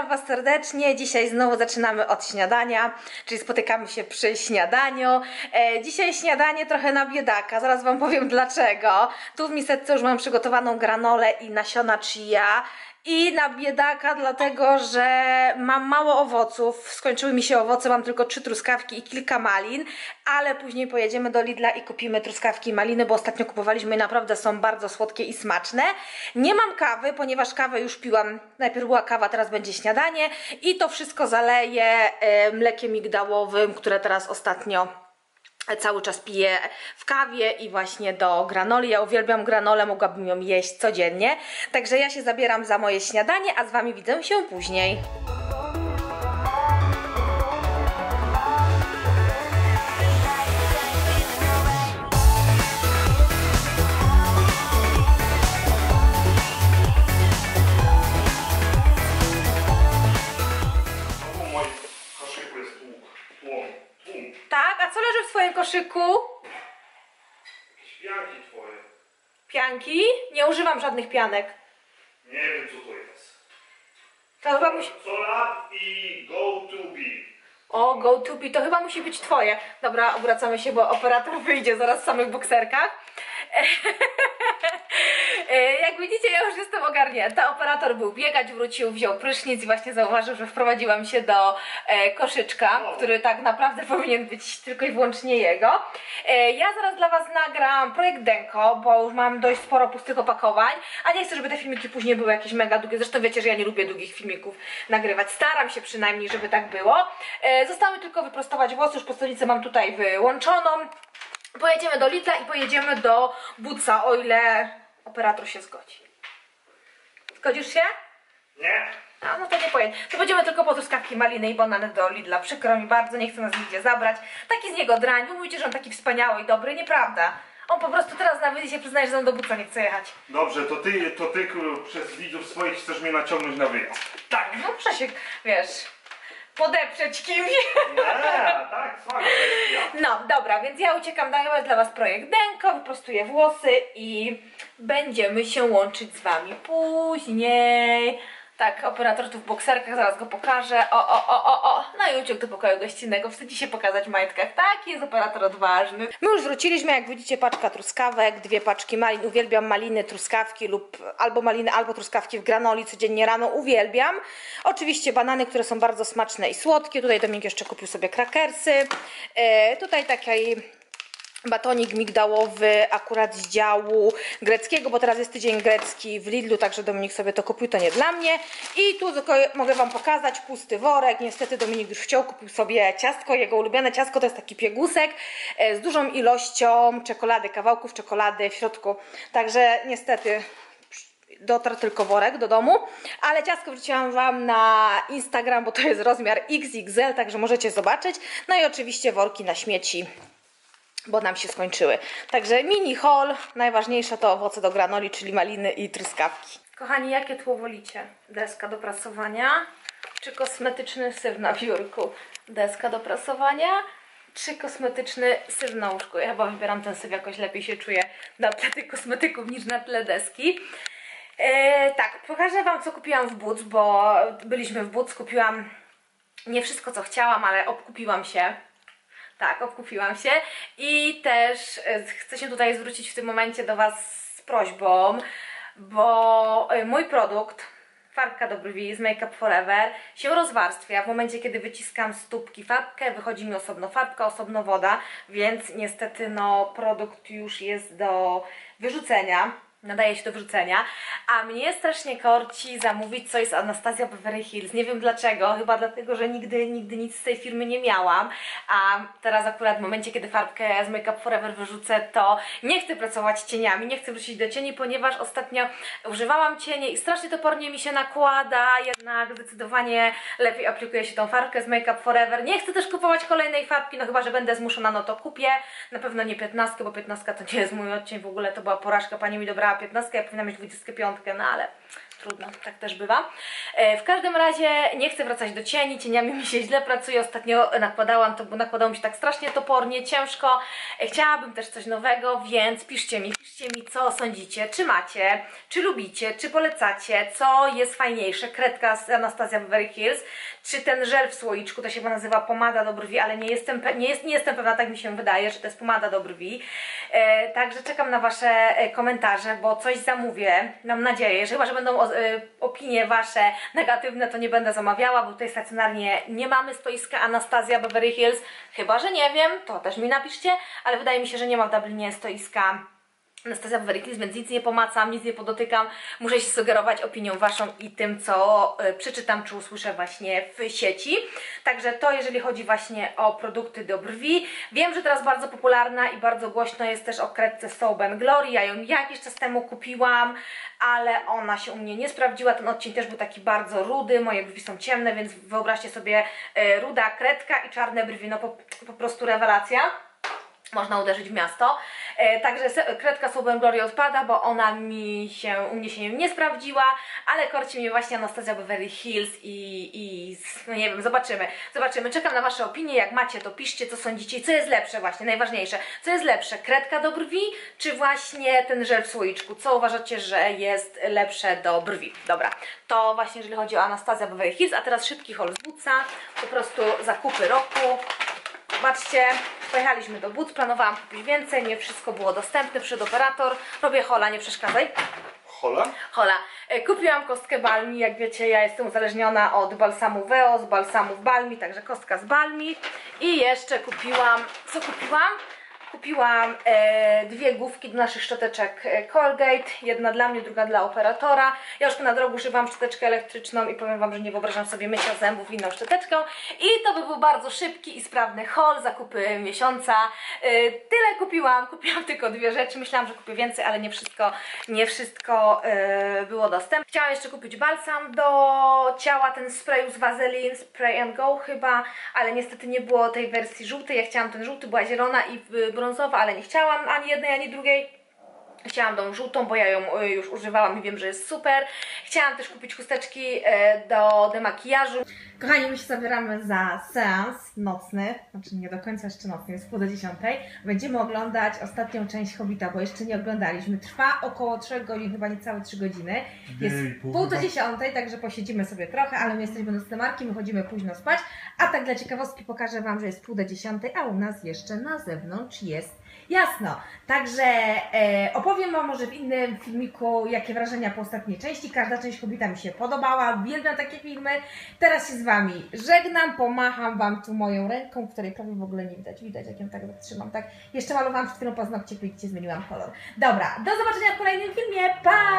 witam Was serdecznie. Dzisiaj znowu zaczynamy od śniadania, czyli spotykamy się przy śniadaniu. E, dzisiaj śniadanie trochę na biedaka, zaraz Wam powiem dlaczego. Tu w miseczce już mam przygotowaną granolę i nasiona chia. I na biedaka, dlatego że mam mało owoców, skończyły mi się owoce, mam tylko trzy truskawki i kilka malin, ale później pojedziemy do Lidla i kupimy truskawki i maliny, bo ostatnio kupowaliśmy i naprawdę są bardzo słodkie i smaczne. Nie mam kawy, ponieważ kawę już piłam, najpierw była kawa, teraz będzie śniadanie i to wszystko zaleję e, mlekiem migdałowym, które teraz ostatnio cały czas piję w kawie i właśnie do granoli. Ja uwielbiam granolę, mogłabym ją jeść codziennie. Także ja się zabieram za moje śniadanie, a z Wami widzę się później. Koszyku? Jakieś pianki twoje. Pianki? Nie używam żadnych pianek. Nie wiem co to jest. To chyba musi... Solab i go to be. O, go to be, to chyba musi być twoje. Dobra, obracamy się, bo operator wyjdzie zaraz w samych bokserkach. E, Jak widzicie, ja już jestem ogarnięta. Operator był biegać, wrócił, wziął prysznic i właśnie zauważył, że wprowadziłam się do e, koszyczka, który tak naprawdę powinien być tylko i wyłącznie jego. E, ja zaraz dla Was nagram projekt Denko, bo już mam dość sporo pustych opakowań, a nie chcę, żeby te filmiki później były jakieś mega długie. Zresztą wiecie, że ja nie lubię długich filmików nagrywać. Staram się przynajmniej, żeby tak było. Zostało mi tylko wyprostować włosy, już prostownicę mam tutaj wyłączoną. Pojedziemy do Lidla i pojedziemy do Buca, o ile operator się zgodzi. Zgodzisz się? Nie? A no to nie pojedź. To będziemy tylko po truskawki, maliny i banany do Lidla. Przykro mi bardzo, nie chcę nas nigdzie zabrać. Taki z niego drań. Wy mówicie, że on taki wspaniały i dobry. Nieprawda. On po prostu teraz na wyjście się przyznaje, że on do Buca nie chce jechać. Dobrze, to ty, to ty kur- przez widzów swoich chcesz mnie naciągnąć na wyjazd. Tak, no się, wiesz, podeprzeć kimś. Nie, tak, kwestia. No, dobra, więc ja uciekam nagrywać dla Was projekt Denko, wyprostuję włosy i będziemy się łączyć z Wami później. Tak, operator tu w bokserkach, zaraz go pokażę. O, o, o, o, o. No i uciekł do pokoju gościnnego. Wstydzi się pokazać w majtkach. Taki jest operator odważny. My już wróciliśmy, jak widzicie, paczka truskawek, dwie paczki malin. Uwielbiam maliny, truskawki lub albo maliny, albo truskawki w granoli codziennie rano. Uwielbiam. Oczywiście banany, które są bardzo smaczne i słodkie. Tutaj Dominik jeszcze kupił sobie krakersy. E, tutaj taki batonik migdałowy akurat z działu greckiego, bo teraz jest tydzień grecki w Lidlu, także Dominik sobie to kupił, to nie dla mnie. I tu tylko mogę Wam pokazać pusty worek. Niestety Dominik już wciął, kupił sobie ciastko. Jego ulubione ciastko to jest taki piegusek e, z dużą ilością czekolady, kawałków czekolady w środku. Także niestety dotarł tylko worek do domu, ale ciastko wrzuciłam Wam na Instagram, bo to jest rozmiar XXL, także możecie zobaczyć. No i oczywiście worki na śmieci bo nam się skończyły. Także mini haul, najważniejsze to owoce do granoli, czyli maliny i truskawki. Kochani, jakie tło wolicie? Deska do prasowania czy kosmetyczny syf na biurku? Deska do prasowania czy kosmetyczny syf na łóżku? Ja chyba wybieram ten syf, jakoś lepiej się czuję na tle tych kosmetyków niż na tle deski. E, tak, pokażę Wam, co kupiłam w Boots, bo byliśmy w Boots, kupiłam nie wszystko, co chciałam, ale obkupiłam się. Tak, obkupiłam się i też e, chcę się tutaj zwrócić w tym momencie do Was z prośbą, bo e, mój produkt, farbka do brwi z Make Up Forever, się rozwarstwia. W momencie, kiedy wyciskam stópki farbkę, wychodzi mi osobno farbka, osobno woda, więc niestety no, produkt już jest do wyrzucenia. Nadaje się do wrzucenia, a mnie strasznie korci zamówić coś z Anastasia Beverly Hills. Nie wiem dlaczego, chyba dlatego, że nigdy, nigdy nic z tej firmy nie miałam, a teraz akurat w momencie, kiedy farbkę z Make Up Forever wyrzucę, to nie chcę pracować cieniami, nie chcę wrócić do cieni, ponieważ ostatnio używałam cienie i strasznie topornie mi się nakłada, jednak zdecydowanie lepiej aplikuje się tą farbkę z Make Up Forever. Nie chcę też kupować kolejnej farbki, no chyba, że będę zmuszona, no to kupię. Na pewno nie 15, bo 15 to nie jest mój odcień, w ogóle to była porażka, pani mi dobrała 15, ja powinnam mieć 25, no ale trudno, tak też bywa. E, w każdym razie nie chcę wracać do cieni, cieniami mi się źle pracuje, ostatnio nakładałam to, bo nakładało mi się tak strasznie topornie, ciężko. E, chciałabym też coś nowego, więc piszcie mi, piszcie mi co sądzicie, czy macie, czy lubicie, czy polecacie, co jest fajniejsze, kredka z Anastasia Beverly Hills, czy ten żel w słoiczku, to się chyba nazywa pomada do brwi, ale nie jestem, nie jest, nie jestem pewna, tak mi się wydaje, że to jest pomada do brwi. E, także czekam na Wasze komentarze, bo coś zamówię, mam nadzieję, że chyba, że będą opinie Wasze negatywne, to nie będę zamawiała, bo tutaj stacjonarnie nie mamy stoiska Anastazja Beverly Hills, chyba, że nie wiem, to też mi napiszcie, ale wydaje mi się, że nie ma w Dublinie stoiska Anastazja Beverly Hills, więc nic nie pomacam, nic nie podotykam. Muszę się sugerować opinią Waszą i tym, co e, przeczytam czy usłyszę właśnie w sieci. Także to, jeżeli chodzi właśnie o produkty do brwi. Wiem, że teraz bardzo popularna i bardzo głośno jest też o kredce Soap Glory. Ja ją jakiś czas temu kupiłam, ale ona się u mnie nie sprawdziła. Ten odcień też był taki bardzo rudy, moje brwi są ciemne, więc wyobraźcie sobie e, ruda kredka i czarne brwi, no po, po prostu rewelacja można uderzyć w miasto. E, także kredka Słowem Glory odpada, bo ona mi się, u mnie się nie sprawdziła, ale korci mnie właśnie Anastazja Beverly Hills i, i no nie wiem, zobaczymy, zobaczymy. Czekam na Wasze opinie, jak macie to piszcie, co sądzicie i co jest lepsze właśnie, najważniejsze. Co jest lepsze, kredka do brwi, czy właśnie ten żel w słoiczku? Co uważacie, że jest lepsze do brwi? Dobra, to właśnie jeżeli chodzi o Anastazja Beverly Hills, a teraz szybki haul z Bootsa, po prostu zakupy roku. Zobaczcie, pojechaliśmy do but, planowałam kupić więcej, nie wszystko było dostępne, przed operator. Robię hola, nie przeszkadzaj. Hola? Hola. E, Kupiłam kostkę balmi, jak wiecie, ja jestem uzależniona od balsamu Veo, z balsamów balmi, także kostka z balmi. I jeszcze kupiłam, co kupiłam? Kupiłam e, dwie główki do naszych szczoteczek e, Colgate, jedna dla mnie, druga dla operatora. Ja już na drogu używam szczoteczkę elektryczną i powiem Wam, że nie wyobrażam sobie mycia zębów inną szczoteczką. I to by był bardzo szybki i sprawny haul, zakupy miesiąca. E, tyle kupiłam, kupiłam tylko dwie rzeczy, myślałam, że kupię więcej, ale nie wszystko, nie wszystko e, było dostępne. Chciałam jeszcze kupić balsam do ciała, ten spray z Vaseline, Spray and Go chyba, ale niestety nie było tej wersji żółtej, ja chciałam ten żółty, była zielona i y, brązowa, ale nie chciałam ani jednej, ani drugiej. Chciałam tą żółtą, bo ja ją y, już używałam i wiem, że jest super. Chciałam też kupić chusteczki e, do demakijażu. Kochani, my się zabieramy za seans nocny, znaczy nie do końca jeszcze nocny, jest pół do dziesiątej. Będziemy oglądać ostatnią część Hobbita, bo jeszcze nie oglądaliśmy. Trwa około 3 godzin, chyba niecałe 3 godziny. Jest Jejku, pół do dziesiątej, także posiedzimy sobie trochę, ale my jesteśmy nocnemarki, my chodzimy późno spać. A tak dla ciekawostki pokażę Wam, że jest pół do dziesiątej, a u nas jeszcze na zewnątrz jest Jasno. Także e, opowiem Wam może w innym filmiku, jakie wrażenia po ostatniej części. Każda część Hobbita mi się podobała, uwielbiam takie filmy. Teraz się z Wami żegnam, pomacham Wam tu moją ręką, której prawie w ogóle nie widać. Widać, jak ją tak trzymam, tak? Jeszcze malowałam przed chwilą paznokcie, widzicie, zmieniłam kolor. Dobra, do zobaczenia w kolejnym filmie, pa!